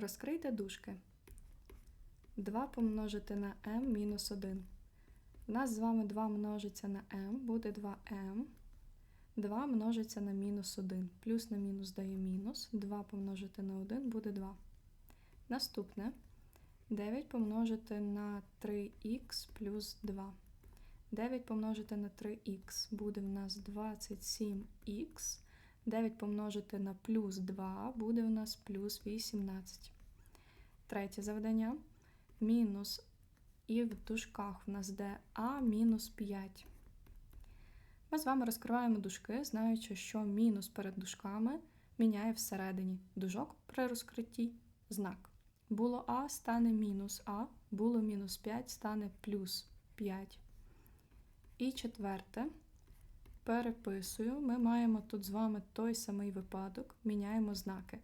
Розкрийте дужки. 2 помножити на m мінус 1. У нас з вами 2 множиться на m, буде 2m. 2 множиться на мінус 1. Плюс на мінус дає мінус. 2 помножити на 1 буде 2. Наступне 9 помножити на 3х плюс 2. 9 помножити на 3х буде в нас 27х. 9 помножити на плюс 2 буде в нас плюс 18. Третє завдання. Мінус і в дужках в нас де а мінус 5. Ми з вами розкриваємо дужки, знаючи, що мінус перед дужками міняє всередині дужок при розкритті знак. Було А стане мінус А, було мінус 5 стане плюс 5. І четверте. Переписую. Ми маємо тут з вами той самий випадок, міняємо знаки.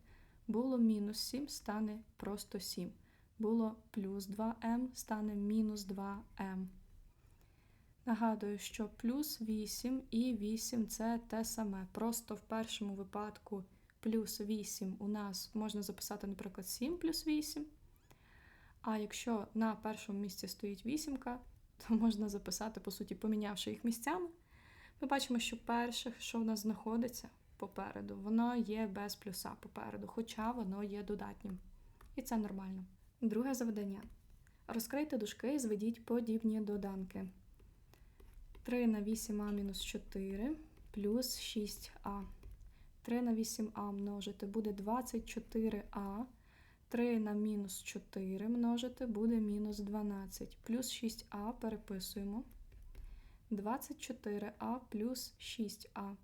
Було мінус 7, стане просто 7. Було плюс 2m, стане мінус 2m. Нагадую, що плюс 8 і 8 це те саме. Просто в першому випадку плюс 8 у нас можна записати, наприклад, 7 плюс 8. А якщо на першому місці стоїть вісімка, то можна записати, по суті, помінявши їх місцями. Ми бачимо, що перше, що в нас знаходиться попереду, воно є без плюса попереду, хоча воно є додатнім. І це нормально. Друге завдання. Розкрийте дужки і зведіть подібні доданки. 3 на 8а мінус 4 плюс 6а. 3 на 8а множити буде 24а. 3 на мінус 4 множити буде мінус 12. Плюс 6а переписуємо. 24а плюс 6а.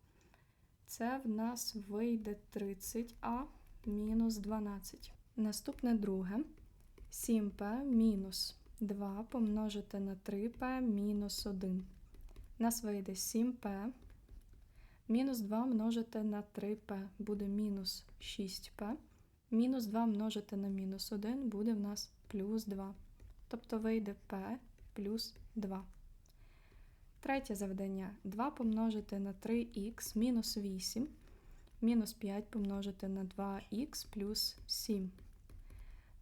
Це в нас вийде 30а мінус 12. Наступне друге. 7p мінус 2 помножити на 3p мінус 1. У нас вийде 7p. Мінус 2 множити на 3p буде мінус 6p. Мінус 2 множити на мінус 1 буде в нас плюс 2. Тобто вийде p плюс 2. Третє завдання. 2 помножити на 3х мінус 8. Мінус 5 помножити на 2х плюс 7.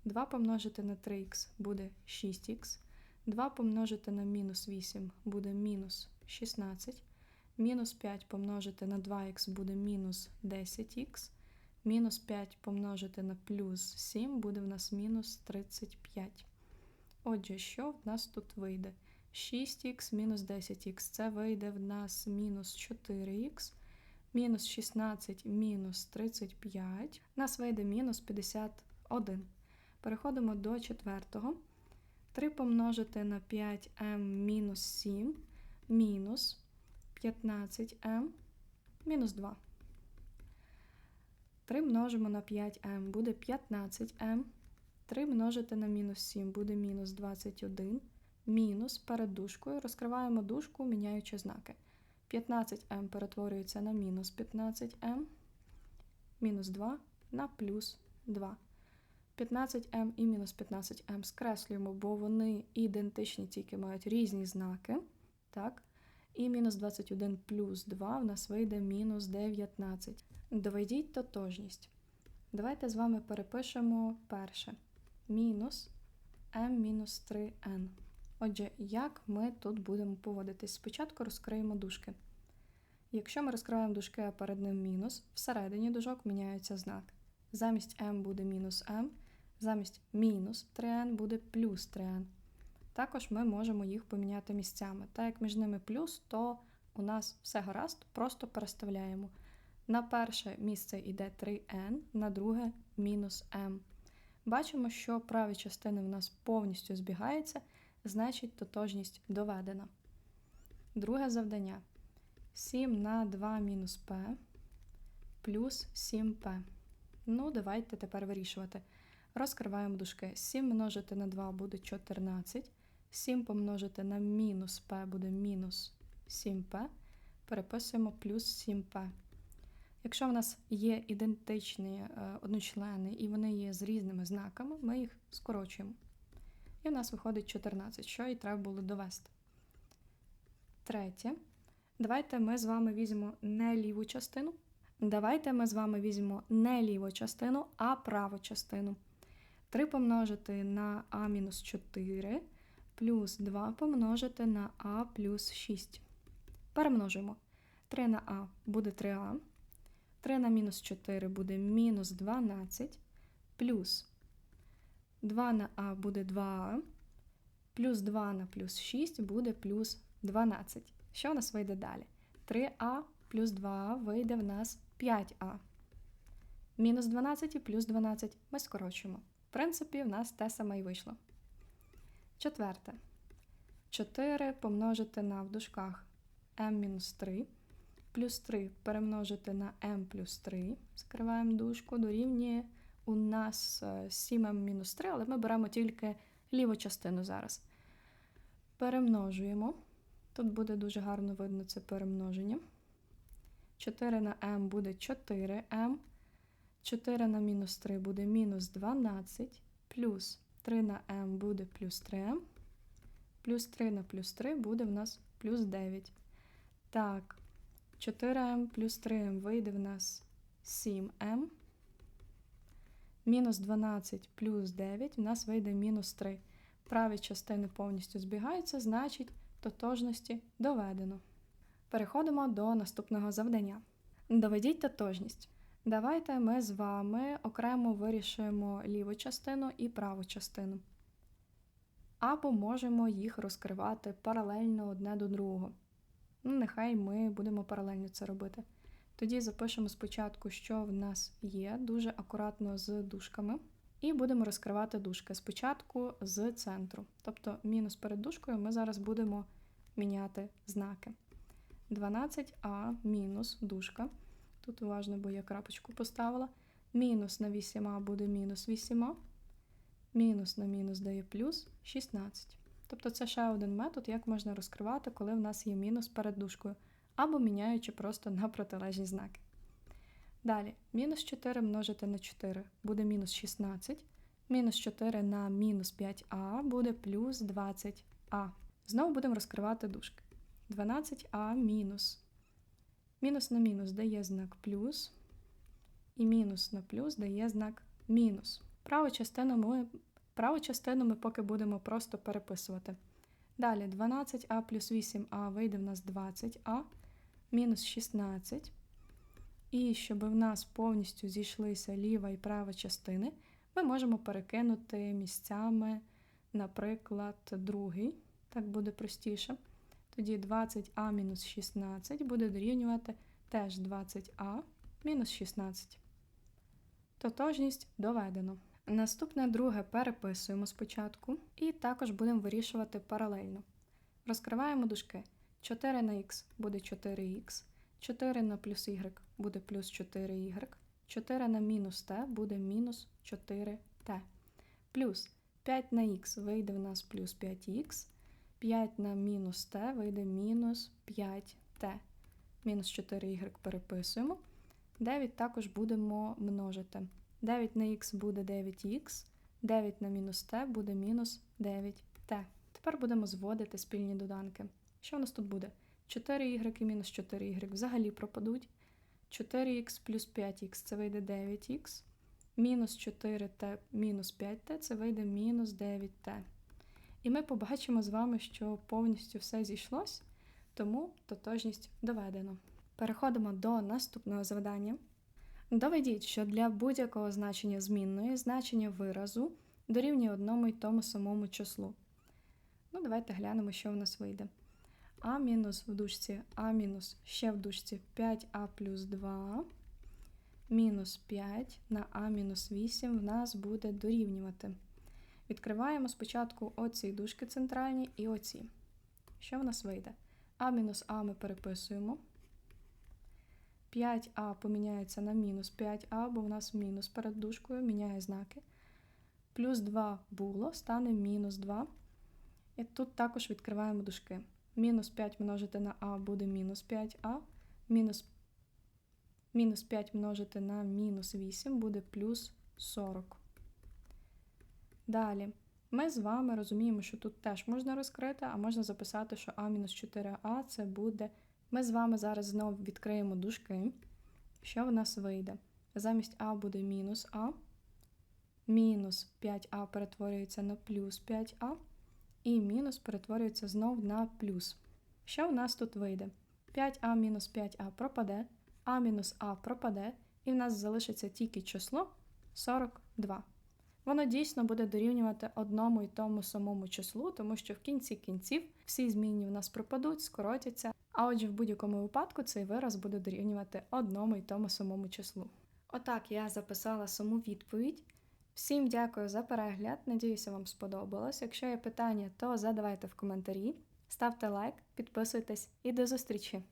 2 помножити на 3х буде 6х. 2 помножити на мінус 8 буде мінус 16. Мінус 5 помножити на 2х буде мінус 10х. Мінус 5 помножити на плюс 7 буде в нас мінус 35. Отже, що в нас тут вийде? 6х мінус 10х. Це вийде в нас мінус 4х. Мінус 16 мінус 35. У нас вийде мінус 51. Переходимо до четвертого. 3 помножити на 5m мінус 7 мінус 15m мінус 2. 3 множимо на 5m буде 15m. 3 множити на мінус 7 буде мінус 21. Мінус перед дужкою. Розкриваємо дужку, міняючи знаки. 15m перетворюється на мінус 15m. Мінус 2 на плюс 2. 15m і мінус 15m скреслюємо, бо вони ідентичні, тільки мають різні знаки. Так? І мінус 21 плюс 2 в нас вийде мінус 19. Доведіть тотожність. Давайте з вами перепишемо перше. Мінус m мінус 3n. Отже, як ми тут будемо поводитись? Спочатку розкриємо дужки. Якщо ми розкриваємо дужки, а перед ним мінус, всередині дужок міняються знаки. Замість m буде мінус m, замість мінус 3n буде плюс 3n. Також ми можемо їх поміняти місцями. Так як між ними плюс, то у нас все гаразд, просто переставляємо. На перше місце йде 3n, на друге мінус m. Бачимо, що праві частини в нас повністю збігаються, значить тотожність доведена. Друге завдання. 7 на 2 мінус p плюс 7p. Ну, давайте тепер вирішувати. Розкриваємо дужки. 7 множити на 2 буде 14. 7 помножити на мінус p буде мінус 7p. Переписуємо плюс 7p. Якщо в нас є ідентичні е, одночлени і вони є з різними знаками, ми їх скорочуємо. І в нас виходить 14, що і треба було довести. Третє. Давайте ми з вами візьмемо не ліву частину. Давайте ми з вами візьмемо не ліву частину, а праву частину. 3 помножити на а мінус 4 плюс 2 помножити на а плюс 6. Перемножуємо. 3 на а буде 3а. 3 на мінус 4 буде мінус 12, плюс 2 на а буде 2а, плюс 2 на плюс 6 буде плюс 12. Що у нас вийде далі? 3а плюс 2а вийде в нас 5а. Мінус 12 і плюс 12 ми скорочуємо. В принципі, в нас те саме і вийшло. Четверте. 4 помножити на в дужках m-3 плюс 3 перемножити на m плюс 3, скриваємо дужку, дорівнює у нас 7m-3, але ми беремо тільки ліву частину зараз. Перемножуємо. Тут буде дуже гарно видно це перемноження. 4 на m буде 4m. 4 на мінус 3 буде мінус 12, плюс 3 на m буде плюс 3m, плюс 3 на плюс 3 буде в нас плюс 9. Так, 4m плюс 3m вийде в нас 7m. Мінус 12 плюс 9 в нас вийде мінус 3. Праві частини повністю збігаються, значить тотожності доведено. Переходимо до наступного завдання. Доведіть тотожність. Давайте ми з вами окремо вирішуємо ліву частину і праву частину. Або можемо їх розкривати паралельно одне до другого. Ну, Нехай ми будемо паралельно це робити. Тоді запишемо спочатку, що в нас є, дуже акуратно з дужками. І будемо розкривати дужки. Спочатку з центру. Тобто мінус перед дужкою ми зараз будемо міняти знаки. 12а мінус дужка. Тут уважно, бо я крапочку поставила. Мінус на 8а буде мінус 8а. Мінус на мінус дає плюс 16. Тобто це ще один метод, як можна розкривати, коли в нас є мінус перед дужкою, або міняючи просто на протилежні знаки. Далі, мінус 4 множити на 4 буде мінус 16. Мінус 4 на мінус 5а буде плюс 20а. Знову будемо розкривати дужки. 12а мінус. Мінус на мінус дає знак плюс. І мінус на плюс дає знак мінус. Праву частину ми, праву частину ми поки будемо просто переписувати. Далі 12а плюс 8а вийде в нас 20а, мінус 16. І щоб в нас повністю зійшлися ліва і права частини, ми можемо перекинути місцями, наприклад, другий. Так буде простіше. Тоді 20а мінус 16 буде дорівнювати теж 20а мінус 16. Тотожність доведено. Наступне друге переписуємо спочатку і також будемо вирішувати паралельно. Розкриваємо дужки. 4 на х буде 4х, 4 на плюс y буде плюс 4y, 4 на мінус t буде мінус 4t. Плюс 5 на х вийде в нас плюс 5х. 5 на мінус t вийде мінус 5t. Мінус 4y переписуємо. 9 також будемо множити. 9 на х буде 9х, 9 на мінус t буде мінус 9t. Тепер будемо зводити спільні доданки. Що у нас тут буде? 4y і мінус 4y взагалі пропадуть. 4х плюс 5х це вийде 9х. Мінус 4t мінус 5t це вийде мінус 9t. І ми побачимо з вами, що повністю все зійшлось, тому тотожність доведено. Переходимо до наступного завдання. Доведіть, що для будь-якого значення змінної значення виразу дорівнює одному й тому самому числу. Ну, Давайте глянемо, що в нас вийде. А мінус в дужці А мінус ще в дужці 5А плюс 2 мінус 5 на А мінус 8 в нас буде дорівнювати. Відкриваємо спочатку оці дужки центральні і оці. Що в нас вийде? А мінус А ми переписуємо. 5а поміняється на мінус 5а, бо в нас мінус перед дужкою, міняє знаки. Плюс 2 було, стане мінус 2. І тут також відкриваємо дужки. Мінус 5 множити на а буде мінус 5а, мінус мінус 5 множити на мінус 8 буде плюс 40. Далі, ми з вами розуміємо, що тут теж можна розкрити, а можна записати, що А-4А це буде. Ми з вами зараз знову відкриємо дужки. Що в нас вийде? Замість А буде мінус А. мінус 5а перетворюється на плюс 5а, і мінус перетворюється знов на плюс. Що в нас тут вийде? 5а мінус 5а пропаде, а мінус а пропаде, і в нас залишиться тільки число 42. Воно дійсно буде дорівнювати одному і тому самому числу, тому що в кінці кінців всі змінні в нас пропадуть, скоротяться, а отже, в будь-якому випадку цей вираз буде дорівнювати одному і тому самому числу. Отак я записала саму відповідь. Всім дякую за перегляд. Надіюся, вам сподобалось. Якщо є питання, то задавайте в коментарі, ставте лайк, підписуйтесь і до зустрічі!